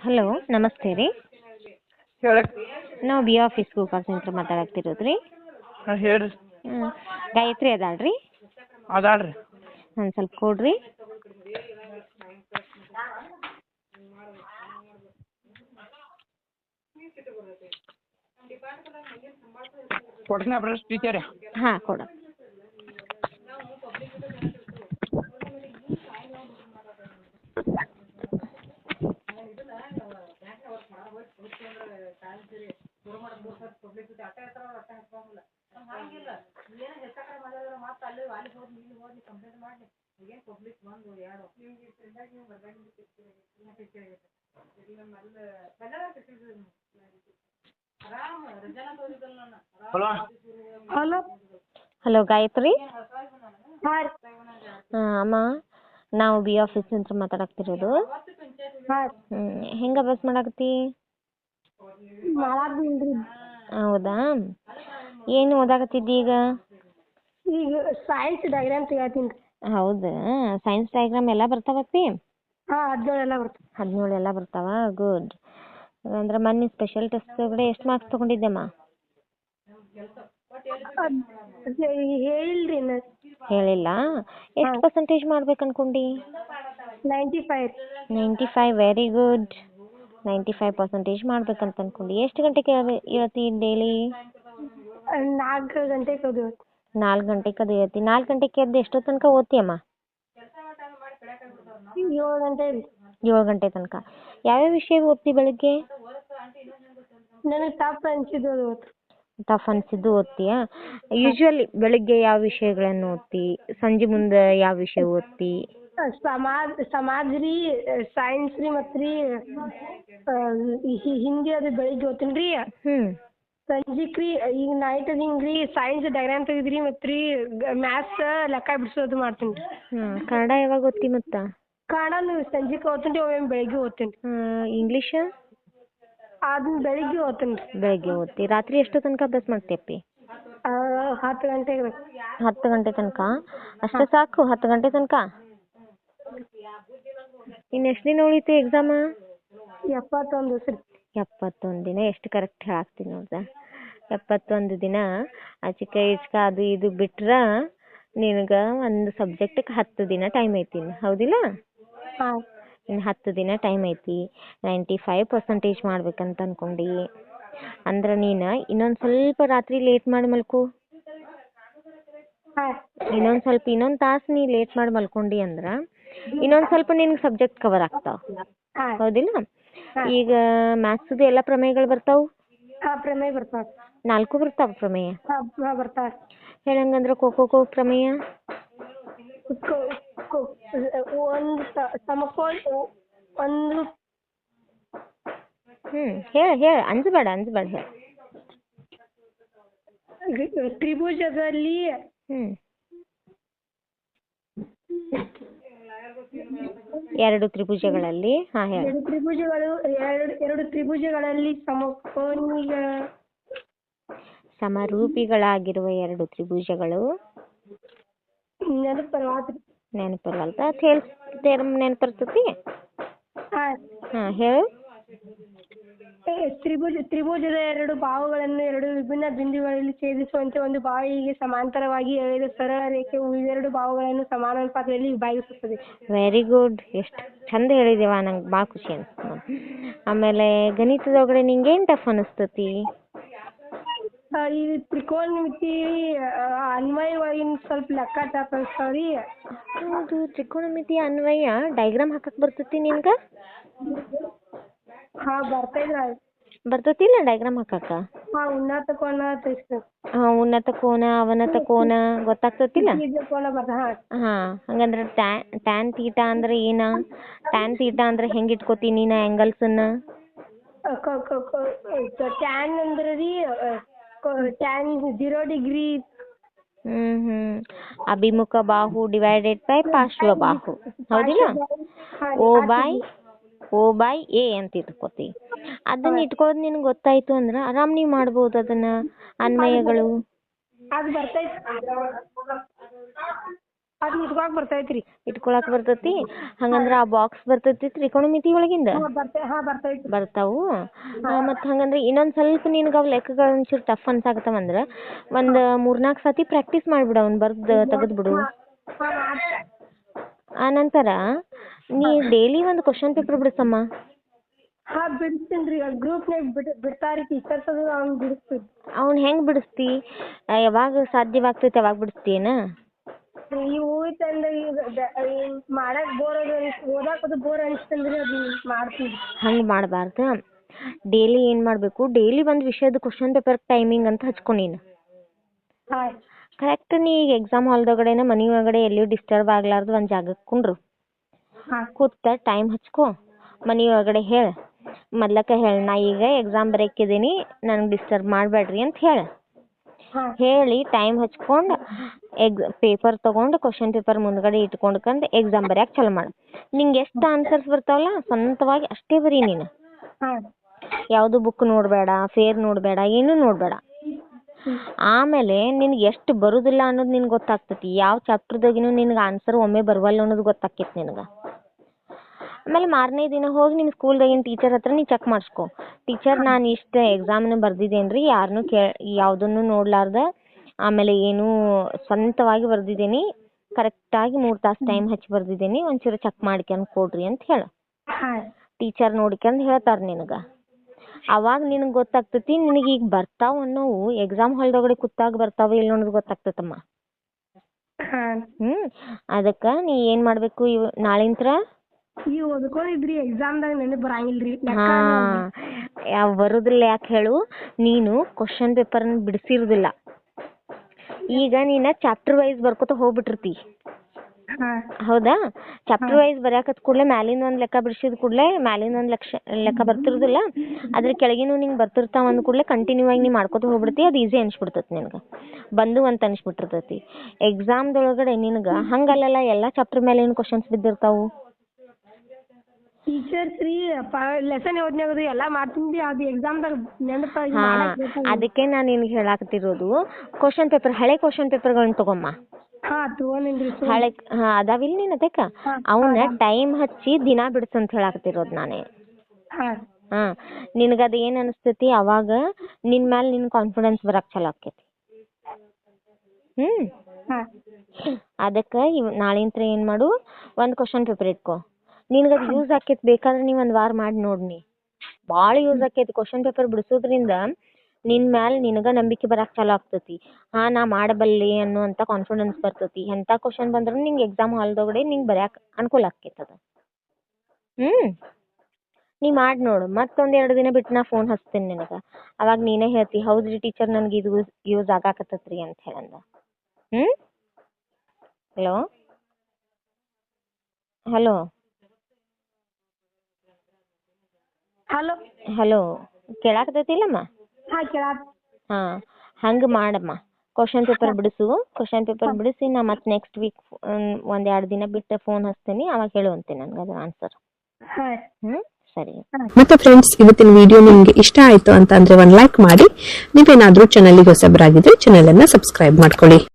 Hello ನಮಸ್ತೆ ರೀ. ಹೇಳಿ. ನಾವು ಬಿ ಆಫೀಸ್ ಗೋಕಾಕ್ನಿಂದ ಮಾತಾಡಕ್ತಿರೋದು ರೀ. ಹಾಂ ಹೇಳ್ರಿ. ಹ್ಞೂ ಗಾಯತ್ರಿ ಅದಾಳ್ರಿ ರೀ. ಅದಾಳ್ರಿ ಒಂದು ಸ್ವಲ್ಪ ಕೊಡ್ರಿ. ಕೊಡ್ತೀನಿ ಬ್ರಷ್ ಟೀಚರ್ ಹಾಂ ಕೊಡು. ಹಲೋ. ಹಲೋ. ಹಲೋ ಗಾಯತ್ರಿ. ಹಾಂ ರೀ. ಹಾಂ ಅಮ್ಮ ನಾವು ಬಿ ಆಫೀಸ್ ಮಾತಾಡಕ್ತಿರೋದು. ಹೆಂಗ ಹೆಂಗೆ ಅಭ್ಯಾಸ ಮಾಡಾಕತ್ತಿ? ಹೌದಾ? ಏನು ಓದಾಕತ್ತಿದ್ದಿ ಈಗ? ಈಗ ಸೈನ್ಸ್ ಡೈಗ್ರಾಮ್ ತೆಗಿತೀನಿ ಹೌದಾ? ಸೈನ್ಸ್ ಡಯಾಗ್ರಾಮ್ ಎಲ್ಲ ಬರ್ತಾವಪ್ಪಿ? ಹಾಂ ಹದಿನೇಳು ಎಲ್ಲ ಬರ್ತಾವ. ಹದಿನೇಳು ಎಲ್ಲ ಬರ್ತಾವ? ಗುಡ್ ಅಂದ್ರೆ ಮೊನ್ನೆ ಸ್ಪೆಷಲ್ ಟೆಸ್ಟ್ ಒಳಗಡೆ ಎಷ್ಟು ಮಾರ್ಕ್ಸ್ ತೊಗೊಂಡಿದ್ದೆಮ್ಮ? ಹೇಳ್ರಿ ಇನ್ನು. ಹೇಳಿಲ್ಲ. ಎಷ್ಟು ಪರ್ಸೆಂಟೇಜ್ ಮಾಡ್ಬೇಕು ಅನ್ಕೊಂಡಿ? Ninety five ninety five very good ninety five percentage ಮಾಡ್ಬೇಕಂತ ಅನ್ಕೊಂಡಿ. ಎಷ್ಟು ಗಂಟೆಗೆ ಹೇಳ್ತಿ ಡೈಲಿ ನಾಲ್ಕು ಗಂಟೆಗೆ ಅದು ನಾಲ್ಕು ಗಂಟೆಗೆ ಅದು ಹೇಳ್ತಿ ನಾಲ್ಕು ಗಂಟೆಗೆ ಎದ್ದು ಎಷ್ಟೋ ತನಕ ಓದ್ತೀಯಮ್ಮ? ಏಳು ಗಂಟೆ ಏಳು ಗಂಟೆ ತನಕ. ಯಾವ್ಯಾವ ವಿಷಯ ಓದ್ತಿ ಬೆಳಿಗ್ಗೆ? ನನಗೆ ತಪ್ಪು ಅನ್ಸಿದ್ದು ಅದು ಇವತ್ತು. ಟಫ್ ಅನ್ಸಿದ್ದು ಓದ್ತೀಯಾ? ಯೂಶ್ವಲಿ ಬೆಳಿಗ್ಗೆ ಯಾವ ವಿಷಯಗಳನ್ನು ಓದ್ತಿ? ಸಂಜೆ ಮುಂದೆ ಯಾವ ವಿಷಯ ಓದ್ತಿ? ಸಮಾಜ ಸಮಾಜ ರೀ ಸೈನ್ಸ್ ರೀ ಮತ್ತು ರೀ ಹಿಂದಿ ಅದು ಬೆಳಿಗ್ಗೆ ಓದ್ತೀನಿ ರೀ. ಹ್ಞೂ ಸಂಜಿಕ್ ರೀ ಈಗ ನೈಟ್ ಅದು ಹಿಂಗೆ ರೀ ಸೈನ್ಸ್ ಡೈಗ್ರಾಮ್ ತೆಗೆದ್ರಿ ಮತ್ತು ರೀ ಮ್ಯಾಥ್ಸ್ ಲೆಕ್ಕ ಬಿಡಿಸೋದು ಮಾಡ್ತೀನಿ ರೀ. ಹ್ಞೂ ಕನ್ನಡ ಯಾವಾಗ ಓದ್ತಿ ಮತ್ತು? ಕನ್ನಡ ಸಂಜೆಗೆ ಓದ್ತೀನಿ ರೀ ಒಮ್ಮೆ ಬೆಳಿಗ್ಗೆ ಓದ್ತೀನಿ ರೀ. ಇಂಗ್ಲೀಷ್ ಅದನ್ನ ಬೆಳಿಗ್ಗೆ ಓದ್ತೀನಿ ರೀ. ಬೆಳಗ್ಗೆ ಓದ್ತಿ. ರಾತ್ರಿ ಎಷ್ಟು ತನಕ ಅಭ್ಯಾಸ ಮಾಡ್ತೀಯಪ್ಪಿ ಆ, ಹತ್ತು ಗಂಟೆಗೆ ರೀ. ಹತ್ತು ಗಂಟೆ ತನಕ? ಅಷ್ಟೇ ಸಾಕು ಹತ್ತು ಗಂಟೆ ತನಕ? ಇನ್ನು ಎಷ್ಟು ದಿನ ಉಳಿತು ಎಕ್ಸಾಮ ಎಪ್ಪತ್ತೊಂದು ದಿವಸ ರೀ. ಎಪ್ಪತ್ತೊಂದು ದಿನ? ಎಷ್ಟು ಕರೆಕ್ಟ್ ಹೇಳಾಕ್ತೀನಿ ನೋಡ್ದ. ಎಪ್ಪತ್ತೊಂದು ದಿನ ಆಚಿಕ ಈಚಿಕ ಅದು ಇದು ಬಿಟ್ರ ನಿನಗ ಒಂದು ಸಬ್ಜೆಕ್ಟಿಗೆ ಹತ್ತು ದಿನ ಟೈಮ್ ಐತಿ ಇನ್ನು. ಹೌದಿಲ್ಲ? ಹಾಂ ಇನ್ನು ಹತ್ತು ದಿನ ಟೈಮ್ ಐತಿ. ನೈಂಟಿ ಫೈವ್ ಪರ್ಸೆಂಟೇಜ್ ಮಾಡ್ಬೇಕಂತ ಅನ್ಕೊಂಡಿ. ಅಂದ್ರೆ ನೀನು ಇನ್ನೊಂದು ಸ್ವಲ್ಪ ರಾತ್ರಿ ಲೇಟ್ ಮಾಡಿ ಮಲ್ಕು. ಇನ್ನೊಂದು ಸ್ವಲ್ಪ ಇನ್ನೊಂದು ತಾಸು ನೀ ಲೇಟ್ ಮಾಡಿ ಮಲ್ಕೊಂಡಿ ಅಂದ್ರೆ ಇನ್ನೊಂದು ಸ್ವಲ್ಪ ನಿನ್ಗೆ ಸಬ್ಜೆಕ್ಟ್ ಕವರ್ ಆಗ್ತಾವ. ಹೌದಿಲ್ಲ? ಈಗ ಮ್ಯಾಥ್ಸ್ದು ಎಲ್ಲ ಪ್ರಮೇಯಗಳು ಬರ್ತಾವು? ಪ್ರಮೇಯ ಬರ್ತಾವ. ನಾಲ್ಕು ಬರ್ತಾವ ಪ್ರಮೇಯ? ಬರ್ತಾವ. ಹೇಳಂಗಂದ್ರೆ ಖೋ ಖೋ ಖೋ ಪ್ರಮೇಯ? ಒಂದು ಸಮಕೋಲ್ ಒಂದು ಹ್ಞೂ ಹೇಳ ಹೇಳ ಅಂಜಬೇಡ ಅಂಜಬೇಡ ಹೇಳ. ತ್ರಿಭುಜದಲ್ಲಿ ಹ್ಞೂ ಎರಡು ತ್ರಿಭುಜಗಳಲ್ಲಿ ಹಾ ಹೇಳ. ಎರಡು ತ್ರಿಭುಜಗಳು ಎರಡು ಎರಡು ತ್ರಿಭುಜಗಳಲ್ಲಿ ಸಮಕೋನಿಗ ಸಮರೂಪಿಗಳಾಗಿರುವ ಎರಡು ತ್ರಿಭುಜಗಳು ನೆನಪು ಬರವಾತ್ರಿ ನೆನಪಲ್ವಲ್ದ ಹೇಳಿ ನೆನಪಿರ್ತತಿ? ಹಾಂ. ಹಾಂ ಹೇಳು. ತ್ರಿಭುಜ ತ್ರಿಭುಜದ ಎರಡು ಭಾವಗಳನ್ನು ಎರಡು ವಿಭಿನ್ನ ಬಿಂದುಗಳಲ್ಲಿ ಛೇದಿಸುವಂತೆ ಒಂದು ಬಾಯಿಗೆ ಸಮಾಂತರವಾಗಿ ಎಳೆದ ಸರಳ ರೇಖೆ ಉಳಿದೆರಡು ಸಮಾನ ಅನುಪಾತದಲ್ಲಿ ವಿಭಾಗಿಸುತ್ತದೆ. ವೆರಿ ಗುಡ್ ಎಷ್ಟು ಚಂದ ಹೇಳಿದೆವ ನಂಗೆ ಭಾಳ ಖುಷಿ ಅನಿಸ್ತು ಆಮೇಲೆ ಗಣಿತದೊಳಗಡೆ ನಿಂಗೆ ಏನು ಟಫ್ ಅನಿಸ್ತತಿ? ಈ ತ್ರಿಕೋನಮಿತಿ ಅನ್ವಯವಾಗಿ ಸ್ವಲ್ಪ ಲೆಕ್ಕಾಚಾರ ಅನ್ಸ್ತಾವ್ರಿ ಹೌದು ತ್ರಿಕೋನಮಿತಿ ಅನ್ವಯ ಡೈಗ್ರಾಮ್ ಹಾಕಕ್ಕೆ ಬರ್ತೈತಿ ನಿನ್ಗೆ ಹಾ ಬರ್ತೈದ್ರ ಬರ್ತತಿಲ್ಲ ಡೈಗ್ರಾಮ್ ಹಾಕಕ್ಕ? ಹಾ ಉನ್ನತ ಕೋನ ಹಾ ಉನ್ನತ ಕೋನ ಅವನತ ಕೋನ ಗೊತ್ತಾಗ್ತತಿಲ್ಲ ಹಾ. ಹಂಗಂದ್ರೆ ಟ್ಯಾನ್ ತೀಟಾ ಅಂದ್ರೆ ಏನ? ಟ್ಯಾನ್ ತೀಟಾ ಅಂದ್ರೆ ಹೆಂಗೆ ಇಟ್ಕೋತಿ ನೀನ ಆ್ಯಂಗಲ್ಸನ್ನ ಟ್ಯಾನ್ ಅಂದ್ರೆ ರೀ ಟ್ಯಾನ್ zero degree. ಹ್ಮ್ ಅಭಿಮುಖ ಬಾಹು ಡಿವೈಡೆಡ್ ಬೈ ಪಾರ್ಶ್ವ ಬಾಹು. ಹೌದಿಲ್ಲ? O by O by A ಅಂತ ಇಟ್ಕೋತಿ. ಅದನ್ನ ಇಟ್ಕೊಳ್ಳೋದು ನಿನಗೆ ಗೊತ್ತಾಯ್ತು ಅಂದ್ರೆ ಆರಾಮ್ ನೀವು ಮಾಡ್ಬೋದು ಅದನ್ನ ಅನ್ವಯಗಳು. ಅದು ಬರ್ತೈತಿ ಅದನ್ನ ಇಟ್ಕೊಳಕ್ ಬರ್ತೈತ್ರಿ ಇಟ್ಕೊಳಕ್ ಬರ್ತೈತಿ. ಹಂಗಂದ್ರ ಆ ಬಾಕ್ಸ್ ಬರ್ತೈತಿ ತ್ರಿಕೋನಮಿತಿ ಒಳಗಿಂದ. ಹಾಂ ಬರ್ತೈ ಹಾಂ ಬರ್ತೈತಿ ಬರ್ತಾವು. ಮತ್ತ್ ಹಂಗಂದ್ರ ಇನ್ನೊಂದ್ ಸ್ವಲ್ಪ ನಿನ್ಗ ಅವ್ ಲೆಕ್ಕಗಳು ಒಂಚೂರು ಟಫ್ ಅನ್ಸಾಕತ್ತವಂದ್ರೆ ಒಂದು ಮೂರ್ನಾಲ್ಕು ಸತಿ ಪ್ರಾಕ್ಟೀಸ್ ಮಾಡ್ಬಿಡು ಅವ್ನು ಬರ್ದ್ ತೆಗೆದ್ಬಿಡು ಹಾಂ ಆ ನಂತರ ನೀ ಡೈಲಿ ಒಂದು ಕ್ವಶನ್ ಪೇಪರ್ ಬಿಡಿಸಮ್ಮ. ಹಾ ಬಿಡಿಸ್ತೀನಿ ರೀ ಗ್ರೂಪ್ನಾಗ ಬಿಡ್ ಬಿಡ್ತಾರೆ ಟೀಚರ್ಸ್ ಅದು ಅವ್ನು ಬಿಡಿಸ್ತೀನಿ. ಅವ್ನು ಹೆಂಗೆ ಬಿಡಿಸ್ತಿ? ಯಾವಾಗ ಸಾಧ್ಯವಾಗ್ತೈತಿ ಅವಾಗ ಬಿಡಿಸ್ತೀಯೇನ ಇವು ಹೋಯ್ತಂದ್ರೆ ಈಗ ದ- ಈ ಮಾಡಕ್ ಬೋರ್ ಓದಾಕ್ ಅದು ಬೋರ್ ಅನಿಸ್ತಂದ್ರೆ ಅದು ಮಾಡ್ತೀನಿ ಹಂಗ್ ಮಾಡಬಾರ್ದು. ಡೈಲಿ ಏನು ಮಾಡಬೇಕು? ಡೈಲಿ ಒಂದು ವಿಷಯದ ಕ್ವಶನ್ ಪೇಪರ್ ಟೈಮಿಂಗ್ ಅಂತ ಹಚ್ಕೊ ನೀನು. ಹಾಂ ಕರೆಕ್ಟ್ ನೀ ಈಗ ಎಕ್ಸಾಮ್ ಹಾಲ್ದೊಳಗಡೆನ ಮನೆ ಒಳಗಡೆ ಎಲ್ಲೂ ಡಿಸ್ಟರ್ಬ್ ಆಗ್ಲಾರ್ದು ಒಂದು ಜಾಗಕ್ಕೆ ಕುಂಡ್ರು. ಹಾಂ. ಕೂತ ಟೈಮ್ ಹಚ್ಕೊ. ಮನೆ ಒಳಗಡೆ ಹೇಳು. ಮೊದ್ಲಕ್ಕೆ ಹೇಳ ನಾ ಈಗ ಎಕ್ಸಾಮ್ ಬರೆಯಕ್ಕಿದ್ದೀನಿ ನನಗೆ ಡಿಸ್ಟರ್ಬ್ ಮಾಡಬೇಡ್ರಿ ಅಂತ ಹೇಳು. ಹಾಂ. ಹೇಳಿ ಟೈಮ್ ಹಚ್ಕೊಂಡು ಎಗ್ ಪೇಪರ್ ತೊಗೊಂಡು ಕ್ವಶನ್ ಪೇಪರ್ ಮುಂದ್ಗಡೆ ಇಟ್ಕೊಂಡ್ಕಂಡು ಎಕ್ಸಾಮ್ ಬರ್ಯಾಕೆ ಚಾಲು ಮಾಡು. ನಿಂಗೆ ಎಷ್ಟು ಆನ್ಸರ್ಸ್ ಬರ್ತಾವಲ್ಲ ಸ್ವಂತವಾಗಿ ಅಷ್ಟೇ ಬರೀ ನೀನು. ಹಾಂ. ಯಾವುದು ಬುಕ್ ನೋಡಬೇಡ ಫೇರ್ ನೋಡಬೇಡ ಏನೂ ನೋಡಬೇಡ. ಆಮೇಲೆ ನಿನ್ಗೆ ಎಷ್ಟು ಬರುದಿಲ್ಲ ಅನ್ನೋದು ನಿನ್ಗೆ ಗೊತ್ತಾಗ್ತೈತಿ. ಯಾವ ಚಾಪ್ಟರ್ದಾಗಿನೂ ನಿನ್ಗೆ ಆನ್ಸರ್ ಒಮ್ಮೆ ಬರವಲ್ಲ ಅನ್ನೋದು ಗೊತ್ತಾಕೈತಿ ನಿನಗೆ. ಆಮೇಲೆ ಮಾರನೇ ದಿನ ಹೋಗಿ ನಿಮ್ಮ ಸ್ಕೂಲ್ದಾಗಿನ ಟೀಚರ್ ಹತ್ರ ನೀ ಚೆಕ್ ಮಾಡಿಸ್ಕೊ. ಟೀಚರ್ ನಾನು ಇಷ್ಟು ಎಕ್ಸಾಮ್ನ ಬರ್ದಿದ್ದೇನೆ ರೀ ಯಾರನ್ನೂ ಕೇ ಯಾವುದನ್ನು ನೋಡ್ಲಾರ್ದ. ಆಮೇಲೆ ಏನೂ ಸ್ವಂತವಾಗಿ ಬರ್ದಿದ್ದೀನಿ ಕರೆಕ್ಟಾಗಿ ಮೂರು ತಾಸು ಟೈಮ್ ಹಚ್ಚಿ ಬರ್ದಿದ್ದೀನಿ ಒಂಚೂರು ಚೆಕ್ ಮಾಡ್ಕೊಂಡು ಕೊಡ್ರಿ ಅಂತ ಹೇಳು. ಟೀಚರ್ ನೋಡ್ಕೊಂಡು ಹೇಳ್ತಾರೆ ನಿನಗೆ. ಅವಾಗ ನಿನಗೆ ಗೊತ್ತಾಗ್ತೈತಿ ನಿನಗೆ ಈಗ ಬರ್ತಾವ ಅನ್ನೋವು ಎಕ್ಸಾಮ್ ಹಾಲ್ದೊಳಗಡೆ ಕೂತಾಗ ಬರ್ತಾವ ಇಲ್ಲ ಅನ್ನೋದು ಗೊತ್ತಾಗ್ತೈತಮ್ಮ. ಹ್ಞೂ ಅದಕ್ಕೆ ನೀ ಏನು ಮಾಡಬೇಕು ಇವ್ ನಾಳಿಂತ್ರ ಈ ಓದ್ಕೊಂಡಿದ್ರಿ ಎಕ್ಸಾಮ್ದಾಗ ನೆನಪು ಬರಂಗಿಲ್ಲ ರೀ ಹಾಂ ಯಾವ ಬರೋದಿಲ್ಲ ಯಾಕೆ ಹೇಳು? ನೀನು ಕ್ವಶನ್ ಪೇಪರ್ನ ಬಿಡಿಸಿರೋದಿಲ್ಲ. ಈಗ ನೀನ ಚಾಪ್ಟರ್ ವೈಸ್ ಬರ್ಕೋತ ಹೋಗ್ಬಿಟ್ಟಿರ್ತಿ. ಹೌದಾ? ಚಾಪ್ಟರ್ ವೈಸ್ ಬರ್ಯಾಕತ್ ಕೂಡಲೇ ಮ್ಯಾಲಿನ ಒಂದ್ ಲೆಕ್ಕ ಬಿಡಿಸಿದ ಕೂಡಲೇ ಮ್ಯಾಲಿಂದ ಒಂದ್ ಲಕ್ಷ ಲೆಕ್ಕ ಬರ್ತಿರೋದಿಲ್ಲ. ಅದ್ರ ಕೆಳಗಿನೂ ನಿಂಗೆ ಬರ್ತಿರ್ತಾವ ಅಂದ ಕೂಡಲೇ ಕಂಟಿನ್ಯೂ ಆಗಿ ನೀ ಮಾಡ್ಕೋತ ಹೋಗ್ಬಿಡ್ತಿ. ಅದು ಈಸಿ ಅನ್ಸ್ಬಿಡ್ತೈತಿ ನಿನಗೆ. ಬಂದು ಅಂತ ಅನ್ಸ್ಬಿಟ್ಟಿರ್ತೈತಿ. ಎಕ್ಸಾಮ್ದೊಳಗಡೆ ನಿನಗೆ ಹಂಗಲ್ಲಲ್ಲ ಎಲ್ಲಾ ಚಾಪ್ಟರ್ ಮೇಲೆ ಏನು ಕ್ವಶನ್ಸ್ ಬಿದ್ದಿರ್ತಾವು. ಟೀಚರ್ಸ್ ರೀ ಲೆಸನ್ ಓದ್ನ್ಯಾಗ ಎಲ್ಲಾ ಎಲ್ಲ ಮಾಡ್ತೀನಿ ರೀ ಅದು ಎಕ್ಸಾಮ್ದಾಗ ನೆನಪು ಹಾ ಅದಕ್ಕೆ ನಾನು ನಿನ್ ಹೇಳಾಕತ್ತಿರೋದು ಕ್ವಶನ್ ಪೇಪರ್ ಹಳೆ ಕ್ವಶನ್ ಪೇಪರ್ಗಳನ್ನ ತಗೊಮ್ಮ ಹಾಂ ತೊಗೊಂಡಿನಿ ರೀ ಹಳೆ ಹಾ ಅದಾವಿಲ್ಲ ನೀನು ಅದಕ್ಕೆ? ಅವನ್ನ ಟೈಮ್ ಹಚ್ಚಿ ದಿನ ಬಿಡ್ಸು ಅಂತ ಹೇಳಾಕತ್ತಿರೋದು ನಾನೇ. ಹಾಂ. ಹಾ ನಿನಗೆ ಅದು ಏನ್ ಅನಿಸ್ತೈತಿ? ಅವಾಗ ನಿನ್ ಮ್ಯಾಲ್ ನಿನ್ನ ಕಾನ್ಫಿಡೆನ್ಸ್ ಬರಕ್ಕೆ ಚಲೋ ಆಕೈತಿ ಹ್ಮ್. ಅದಕ್ಕ ಅದಕ್ಕೆ ಇವ್ ನಾಳಿಂತ್ರ ಏನು ಮಾಡು? ಒಂದ್ ಕ್ವಶನ್ ಪೇಪರ್ ಇಟ್ಕೊ. ನಿನಗೆ ಅದು ಯೂಸ್ ಆಕೈತಿ ಬೇಕಾದ್ರೆ ನೀವು ಒಂದು ವಾರ ಮಾಡಿ ನೋಡಿ ನೀ ಭಾಳ ಯೂಸ್ ಆಕೈತಿ ಕ್ವಶನ್ ಪೇಪರ್ ಬಿಡಿಸೋದ್ರಿಂದ ನಿನ್ನ ಮ್ಯಾಲೆ ನಿನಗ ನಂಬಿಕೆ ಬರಕ್ಕೆ ಚಾಲು ಆಗ್ತೈತಿ. ಹಾ, ನಾ ಮಾಡಬಲ್ಲೆ ಅನ್ನುವಂಥ ಕಾನ್ಫಿಡೆನ್ಸ್ ಬರ್ತೈತಿ. ಎಂತ ಕ್ವಶನ್ ಬಂದ್ರೂ ನಿಂಗೆ ಎಕ್ಸಾಮ್ ಹಾಲ್ದೊಳಗಡೆ ನಿಂಗೆ ಬರ್ಯಾಕ ಅನುಕೂಲ ಆಕೈತೆ ಅದು. ಹ್ಮ್. ನೀ ಮಾಡಿ ನೋಡು. ಮತ್ತೊಂದು ಎರಡು ದಿನ ಬಿಟ್ಟು ನಾ ಫೋನ್ ಹಚ್ತೇನೆ ನಿನಗ. ಅವಾಗ ನೀನೇ ಹೇಳ್ತಿ, ಹೌದು ರೀ ಟೀಚರ್ ನನಗೆ ಇದು ಯೂಸ್ ಆಗಾಕತ್ತೈತಿ ಅಂತ ಹೇಳಂದ. ಹ್ಮ್? ಹಲೋ? ಹಲೋ? ಹಲೋ. ಹಲೋ ಕೇಳಾಕತೈತಿಲ್ಲಮ್ಮ ಹಾಂ ಕೇಳ ಹಾ ಹಂಗೆ ಮಾಡಮ್ಮ. ಕ್ವಶನ್ ಪೇಪರ್ ಬಿಡಿಸು. ಕ್ವಶನ್ ಪೇಪರ್ ಬಿಡಿಸಿ ನಾ ಮತ್ತೆ ನೆಕ್ಸ್ಟ್ ವೀಕ್ ಒಂದ್ ಎರಡು ದಿನ ಬಿಟ್ಟು ಫೋನ್ ಹಚ್ತೀನಿ. ಅವಾಗ ಹೇಳುವಂತೆ ನನಗೆ ಅದ್ರ ಆನ್ಸರ್ ಹಾಂ. ಹ್ಞೂ ಸರಿ. ಮತ್ತೆ ಫ್ರೆಂಡ್ಸ್ ಇವತ್ತಿನ ವಿಡಿಯೋ ನಿಮ್ಗೆ ಇಷ್ಟ ಆಯ್ತು ಅಂತ ಅಂದ್ರೆ ಒಂದ್ ಲೈಕ್ ಮಾಡಿ. ನೀವೇನಾದ್ರೂ ಚಾನಲ್ಗೆ ಹೊಸಬರಾಗಿದ್ರೆ ಚಾನಲ್ ಅನ್ನ ಸಬ್ಸ್ಕ್ರೈಬ್ ಮಾಡ್ಕೊಳ್ಳಿ.